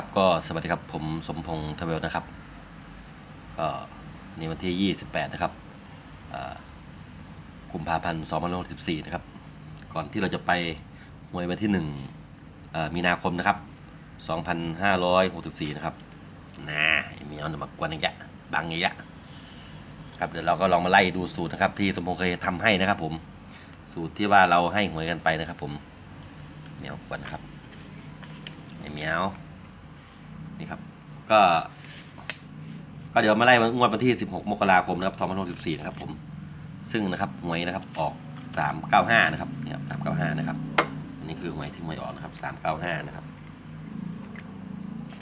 ครับก็สวัสดีครับผมสมพงษ์ทเวลนะครับก็ในวันที่ 28 นะครับกุมภาพันธ์2564 นะครับ ก่อนที่เราจะไปหวยวันที่1เอ่อมีนาคมนะครับ 2564 นะครับนะไอ้เมียวนี่ยมากวนอีกแยะบังอีกแยะครับเดี๋ยวเราก็ลองมาไล่ดูสูตรนะครับ ที่สมพงษ์เคยทำให้นะครับผมสูตรที่ว่าเราให้หวยกันไปนะครับผมเมียวกวนนะครับไอเมียว นี่ครับ ก็ ก็เดี๋ยวมาไล่งวดวันที่ 16 มกราคมนะครับ2564นะครับผม ซึ่งนะครับหวยนะครับออก 395 นะครับนี่ครับ395 นะครับ อันนี้คือหวยที่หวยออกนะครับ 395 นะครับ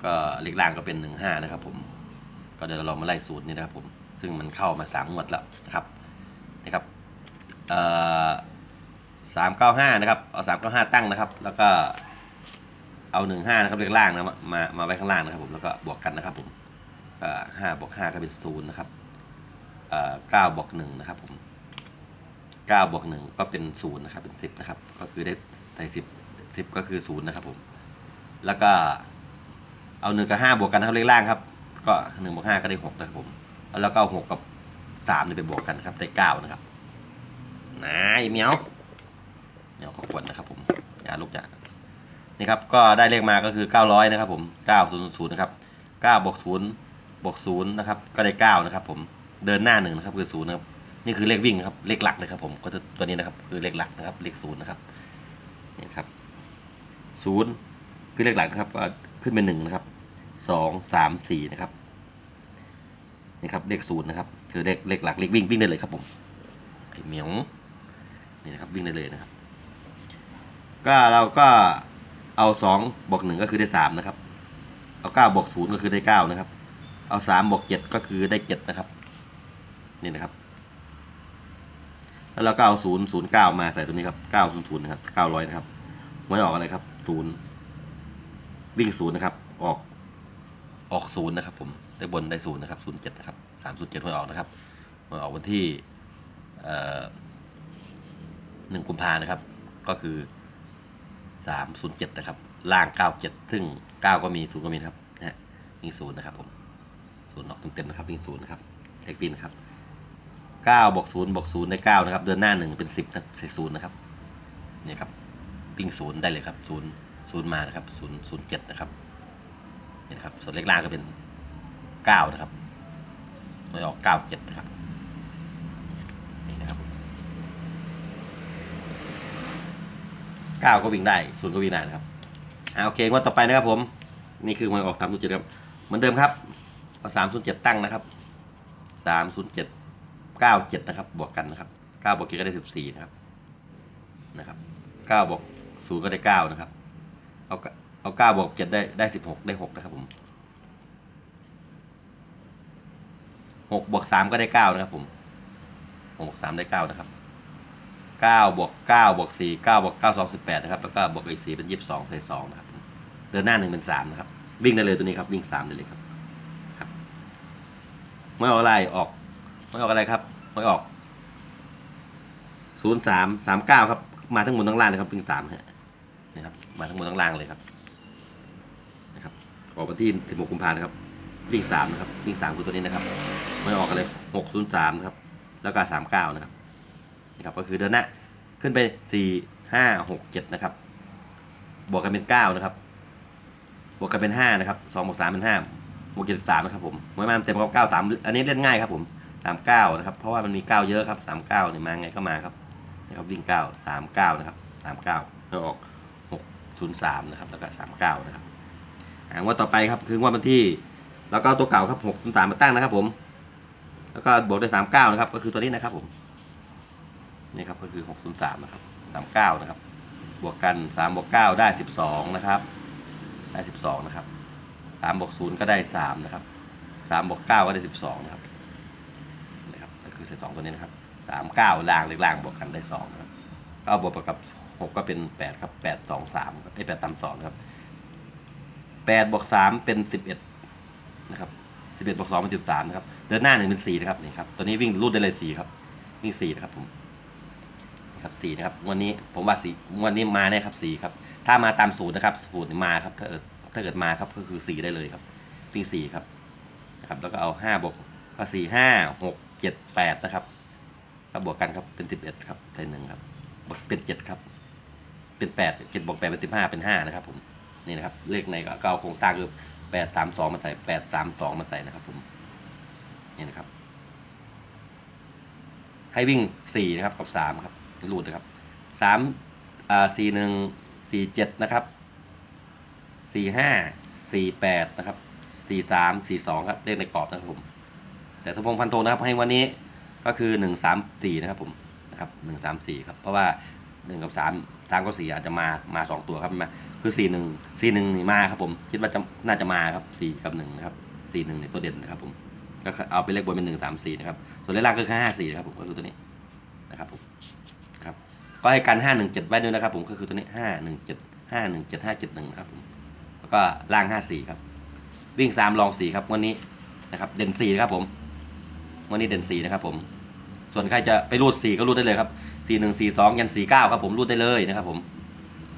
ก็เลขล่างก็เป็น 15 นะครับ ผม ก็เดี๋ยวเรามาไล่สูตรนี้นะครับ ผม ซึ่งมันเข้ามา3งวดแล้วนะครับนี่ครับเอ่อ395 นะครับ เอา 395 ตั้งนะครับ แล้วก็ เอาหนึ่งห้านะครับเลขล่างนะมามาไว้ข้างล่างนะครับผมแล้วก็บวกกันนะครับผมห้าบวกห้าก็เป็นศูนย์นะครับเก้าบวกหนึ่งนะครับผมเก้าบวกหนึ่งก็เป็นศูนย์นะครับเป็นสิบนะครับ ก็คือได้ใส่สิบสิบก็คือศูนย์นะครับผมแล้วก็เอาหนึ่งกับห้าบวกกันนะครับเลขล่างครับ ก็หนึ่งบวกห้าก็ได้หกนะครับผมแล้วก็เอาหกกับสามนี่ไปบวกกันครับได้เก้านะครับนะไอเมียวเมียวขอบคุณนะครับผมอย่าลุกอย่า นี่ครับก็ได้เลขมาก็คือ 900 นะครับผม900นะครับ9บวก0บวก0นะครับก็ได้ 9 นะครับผมเดินหน้าหนึ่งนะครับคือ0นะครับนี่คือเลขวิ่งนะครับเลขหลักเลยครับผมก็ตัวนี้นะครับคือเลขหลักนะครับเลข0นะครับนี่ครับ0คือเลขหลักนะครับก็ขึ้นเป็น1นะครับ2 3 4นะครับนี่ครับเลข0นะครับคือเลขเลขหลักเลขวิ่งวิ่งได้เลยครับผมไอเหมียวนี่นะครับวิ่งได้เลยนะครับ ก็เราก็ เอาสองบวกหนึ่งก็คือได้สามนะครับ เอาเก้าบวกศูนย์ก็คือได้เก้านะครับ เอาสามบวกเจ็ดก็คือได้เจ็ดนะครับนี่นะครับ แล้วเราก็เอาศูนย์ศูนย์เก้ามาใส่ตัวนี้ครับเก้าศูนย์ศูนย์นะครับเก้าร้อยนะครับไม่ออกอะไรครับศูนย์วิ่งศูนย์นะครับ ออกออกศูนย์นะครับ ผมได้บนได้ศูนย์นะครับศูนย์เจ็ดนะครับสามศูนย์เจ็ดไม่ออกนะครับไม่ออกวันที่หนึ่งกุมภานะครับ ก็คือ สามศูนย์เจ็ดนะครับ ล่างเก้าเจ็ดซึ่งเก้าก็มีศูนย์ก็มีนะครับนะฮะมีศูนย์นะครับผมศูนย์ออกเต็มๆนะครับมีศูนย์นะครับเลขปีนะครับเก้าบวกศูนย์บวกศูนย์ได้เก้านะครับ เดินหน้าหนึ่งเป็นสิบนะใส่ศูนย์นะครับเนี่ยครับปิ้งศูนย์ได้เลยครับศูนย์ศูนย์มานะครับศูนย์ศูนย์เจ็ดนะครับนี่นครับส่วนเลขล่างก็เป็นเก้านะครับไม่ออกเก้าเจ็ดนะครับนี่นะครับ เก้าก็วิ่งได้ศูนย์ก็วิ่งได้นะครับอ่าโอเคงวดต่อไปนะครับผม นี่คือมันออกสามศูนย์เจ็ดครับ เหมือนเดิมครับ เอาสามศูนย์เจ็ดตั้งนะครับสามศูนย์เจ็ดเก้าเจ็ดนะครับ บวกกันนะครับเก้าบวกเจ็ดก็ได้สิบสี่นะครับ นะครับเก้าบวกศูนย์ก็ได้เก้านะครับ เอาเอาเก้าบวกเจ็ดได้ได้สิบหกได้หกนะครับผมหกบวกสามก็ได้เก้านะครับผมหกบวกสามได้เก้านะครับ เก้าบวกเก้าบวกสี่เก้าบวกเก้าสองสิบแปดนะครับแล้วก็บวกอีกสี่เป็นยี่สิบสองใส่สองนะครับเดินหน้าหนึ่งเป็นสามนะครับวิ่งได้เลยตัวนี้ครับวิ่งสามได้เลยครับครับไม่ออกอะไรออกไม่ออกอะไรครับไม่ออกศูนย์สามสามเก้าครับมาทั้งบนทั้งล่างเลยครับวิ่งสามฮะนะครับมาทั้งบนทั้งล่างเลยครับนะครับออกวันที่สิบหกกุมภาพันธ์นะครับวิ่งสามนะครับวิ่งสามคือตัวนี้นะครับไม่ออกอะไรหกศูนย์สามนะครับแล้วก็สามเก้านะครับ นะครับก็คือเดินหน้าขึ้นไปสี่ห้าหกเจ็ดนะครับ บวกกันเป็นเก้านะครับ บวกกันเป็นห้านะครับสองบวกสามเป็นห้าบวกเจ็ดสามนะครับผมมวยมาเต็มกับเก้าสามอันนี้เล่นง่ายครับผมสามเก้านะครับ เพราะว่ามันมีเก้าเยอะครับสามเก้านี่ยมาไงก็มาครับนะครับวิ่งเก้าสามเก้านะครับสามเก้าแล้วออกหกศูนย์สามนะครับ แล้วก็สามเก้านะครับอ่างวดต่อไปครับคืองวดวันที่ แล้วก็ตัวเก่าครับหกศูนย์สามมาตั้งนะครับผม แล้วก็บวกด้วยสามเก้านะครับ ก็คือตัวนี้นะครับผม นี่ครับก็คือ 603 นะครับ 39 นะครับ บวกกัน 3 บวก 9 ได้ 12 นะครับ ได้ 12 นะครับ 3 บวก 0 ก็ได้ 3 นะครับ 3 บวก 9 ก็ได้ 12 นะครับ นะครับ ก็คือ 12 ตัวนี้นะครับ 3 9 ล่างเล็กล่างบวกกันได้ 2 นะครับ9บวกกับ 6 ก็เป็น 8 ครับ 8 2 3ไอ้8ตาม2นะครับ8บวก3เป็น 11 นะครับ11บวก2เป็น13 นะครับ เดินหน้า1เป็น4นะครับ นี่ครับ ตัวนี้วิ่งรูดได้เลย4ครับ วิ่ง4นะครับผม ครับสี่นะครับวันนี้ผมว่าสี่วันนี้มาแน่ครับสี่ครับ ถ้ามาตามสูตรนะครับสูตรมาครับถ้าเออถ้าเกิดมาครับก็คือสี่ได้เลยครับวิ่งสี่ครับนะครับ แล้วก็เอาห้าบวกก็สี่ห้าหกเจ็ดแปดนะครับก็บวกกันครับเป็นสิบเอ็ดครับได้หนึ่งครับบวกเป็นเจ็ดครับ เป็นแปดเจ็ดบวกแปดเป็นสิบห้าเป็นห้านะครับ ผมนี่นะครับเลขในก็ก็เอาโครงตั้งคือแปดสามสองมาใส่แปดสามสองมาใส่นะครับ ผมนี่นะครับให้วิ่งสี่นะครับกับสามครับ รูดนะครับสามอ่าสี่หนึ่งสี่เจ็ดนะครับสี่ห้าสี่แปดนะครับสี่สามสี่สองครับเลขในกรอบนะครับผม แต่สมพงษ์พันโทนะครับให้วันนี้ก็คือหนึ่งสามสี่นะครับผมนะครับหนึ่งสามสี่ครับเพราะว่าหนึ่งกับสามสามกับสี่อาจจะมามาสองตัวครับมาคือสี่หนึ่งสี่หนึ่งนี่มาครับผม คิดว่าจะน่าจะมาครับสี่กับหนึ่งนะครับสี่หนึ่งในตัวเด่นนะครับผมก็เอาไปเลขบนเป็นหนึ่งสามสี่นะครับส่วนเลขล่างก็คือห้าสี่นะครับผมก็คือตัวนี้นะครับผม ก็ให้กันห้าหนึ่งเจ็ดไว้ด้วยนะครับผมก็คือตัวนี้ห้าหนึ่งเจ็ดห้าหนึ่งเจ็ดห้าเจ็ดหนึ่งนะครับผมแล้วก็ล่างห้าสี่ครับ วิ่งสามลองสี่ครับวันนี้นะครับ เด่นสี่นะครับผมวันนี้เด่นสีนะครับผม ส่วนใครจะไปรูดสีก็รูดได้เลยครับสี่หนึ่งสี่สองยันสี่เก้าครับผมรูดได้เลยนะครับผม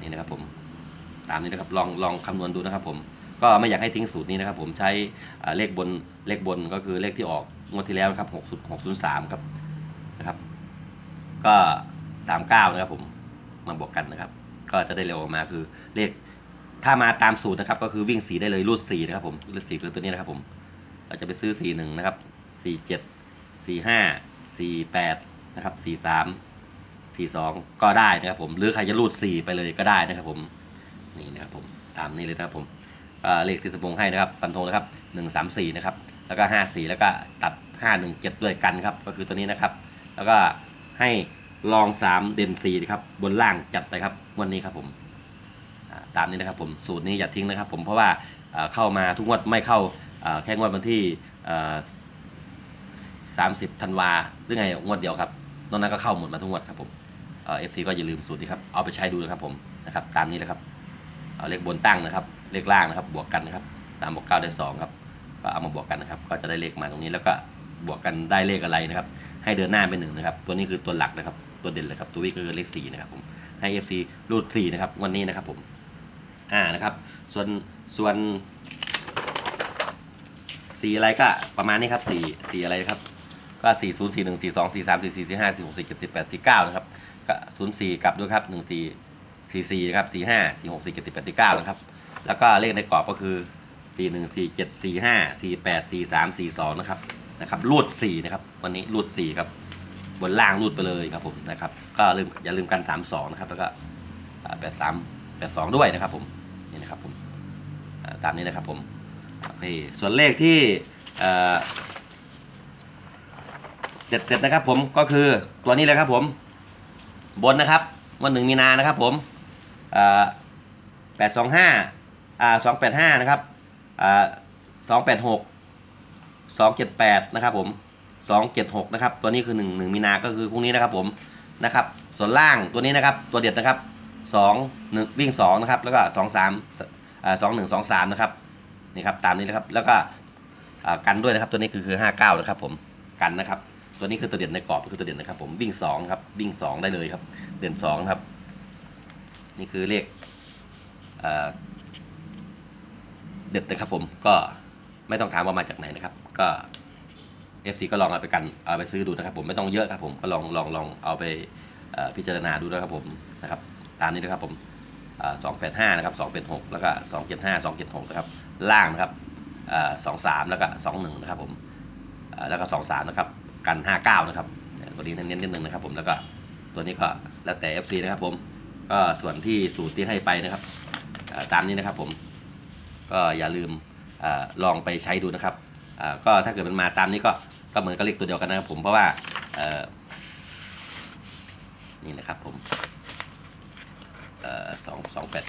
นี่นะครับผมตามนี้นะครับลองลองคำนวณดูนะครับผมก็ไม่อยากให้ทิ้งสูตรนี้นะครับ ผมใช้เลขบนเลขบนก็คือเลขที่ออกงวดที่แล้วครับหกหกศูนย์สามครับนะครับ ก็ สามเก้านะครับผมมาบวกกันนะครับ ก็จะได้เร็วออกมาคือเลขถ้ามาตามสูตรนะครับ ก็คือวิ่งสีได้เลยรูดสีนะครับผมรูดสีคือตัวนี้นะครับผม เราจะไปซื้อสีหนึ่งนะครับสี่เจ็ดสี่ห้าสี่แปดนะครับสี่สามสี่สองก็ได้นะครับผมหรือใครจะรูดสี่ไปเลยก็ได้นะครับผมนี่นะครับผมตามนี้เลยนะครับผมเลขที่สมพงให้นะครับฟันธงนะครับหนึ่งสามสี่นะครับแล้วก็ห้าสี่แล้วก็ตัดห้าหนึ่งเจ็ดด้วยกันครับก็คือตัวนี้นะครับ แล้วก็ให้ ลองสามเด่นสี่นะครับบนล่างจัดไปครับวันนี้ครับผมตามนี้นะครับผมสูตรนี้อย่าทิ้งนะครับ ผมเพราะว่าเข้ามาทุกงวดไม่เข้าแค่งวดวันที่สามสิบธันวาหรือไงงวดเดียวครับนอกนั้นก็เข้าหมดมาทุกงวดครับผมเอฟซีก็อย่าลืมสูตรนี้ครับเอาไปใช้ดูนะครับผมนะครับตามนี้นะครับเอาเลขบนตั้งนะครับ เลขล่างนะครับ บวกกันนะครับตามบวกเก้าได้สองครับก็เอามาบวกกันนะครับ ก็จะได้เลขมาตรงนี้แล้วก็บวกกันได้เลขอะไรนะครับ ให้เดินหน้าเป็นหนึ่งนะครับ ตัวนี้คือตัวหลักนะครับ ตัวเด่นเลยครับตัววิ่งก็คือเลขสี่นะครับผมให้ FC รูดสี่นะครับวันนี้นะครับผมอ่านะครับ ส่วนส่วนสีอะไรก็ประมาณนี้ครับสีสีอะไรครับก็สี่ศูนย์สี่หนึ่งสี่สองสี่สามสี่สี่สี่ห้าสี่หกสี่เจ็ดสี่แปดสี่เก้านะครับก็ศูนย์สี่กลับด้วยครับหนึ่งสี่สี่สี่นะครับสี่ห้าสี่หกสี่เจ็ดสี่แปดสี่เก้านะครับแล้วก็เลขในกรอบก็คือสี่หนึ่งสี่เจ็ดสี่ห้าสี่แปดสี่สามสี่สองนะครับนะครับรูดสี่นะครับวันนี้รูดสี่ครับ บนล่างรูดไปเลยครับผมนะครับก็ลืมอย่าลืมกันสามสองนะครับ แล้วก็แปดสามแปดสองด้วยนะครับผมนี่นะครับผมตามนี้นะครับผมโอเคส่วนเลขที่เอ่อเด็ดนะครับผมก็คือตัวนี้เลยครับผมบนนะครับวันหนึ่งมีนานะครับผมแปดสองห้าอ่าสองแปดห้านะครับอ่าสองแปดหกสองเจ็ดแปดนะครับผม สองเจ็ดหกนะครับ ตัวนี้คือหนึ่งหนึ่งมีนาก็คือพรุ่งนี้นะครับผมนะครับ ส่วนล่างตัวนี้นะครับ ตัวเด็ดนะครับสองหนึ่งวิ่งสองนะครับ แล้วก็สองสามอ่าสองหนึ่งสองสามนะครับนี่ครับตามนี้นะครับ แล้วก็กันด้วยนะครับ ตัวนี้คือคือห้าเก้านะครับผมกันนะครับ ตัวนี้คือตัวเด่นในกรอบคือตัวเด่นนะครับ ผมวิ่งสองครับวิ่งสองได้เลยครับ เด่นสองครับ นี่คือเลขเด็ดนะครับผมก็ไม่ต้องถามว่ามาจากไหนนะครับ ก็ FC ก็ลองเอาไปกันเอาไปซื้อดูนะครับผมไม่ต้องเยอะครับผมก็ลองลองลองเอาไปพิจารณาดูนะครับผมนะครับตามนี้นะครับผมสองแปดห้านะครับสองเป็นหกแล้วก็สองเจ็ดห้าสองเจ็ดหกนะครับล่างนะครับสองสามแล้วก็สองหนึ่งนะครับผมแล้วก็สองสามนะครับกันห้าเก้านะครับตัวนี้เน้นๆนิดนึงนะครับผมแล้วก็ตัวนี้ก็แล้วแต่ FC นะครับผมก็ส่วนที่สูตรที่ให้ไปนะครับตามนี้นะครับผมก็อย่าลืมอลองไปใช้ดูนะครับ ก็ถ้าเกิดมันมาตามนี้ก็ก็เหมือนกับเลขตัวเดียวกันนะครับผมเพราะว่านี่นะครับผมสองสองแปด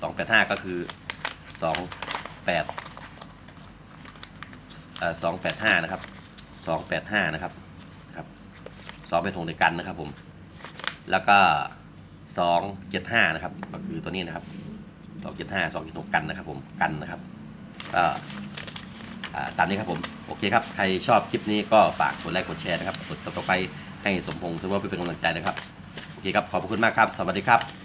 สองแปดห้าก็คือสองแปดสองแปดห้านะครับสองแปดห้านะครับครับสองเป็นหกในกันนะครับผมแล้วก็สองเจ็ดห้านะครับก็คือตัวนี้นะครับสองเจ็ดห้าสองเจ็ดหกกันนะครับผมกันนะครับก็ ตามนี้ครับผม โอเคครับ ใครชอบคลิปนี้ก็ฝากกดไลค์กดแชร์นะครับกดต่อไปให้สมพงษ์ถือว่าเป็นกำลังใจนะครับ โอเคครับ ขอบพระคุณมากครับ สวัสดีครับ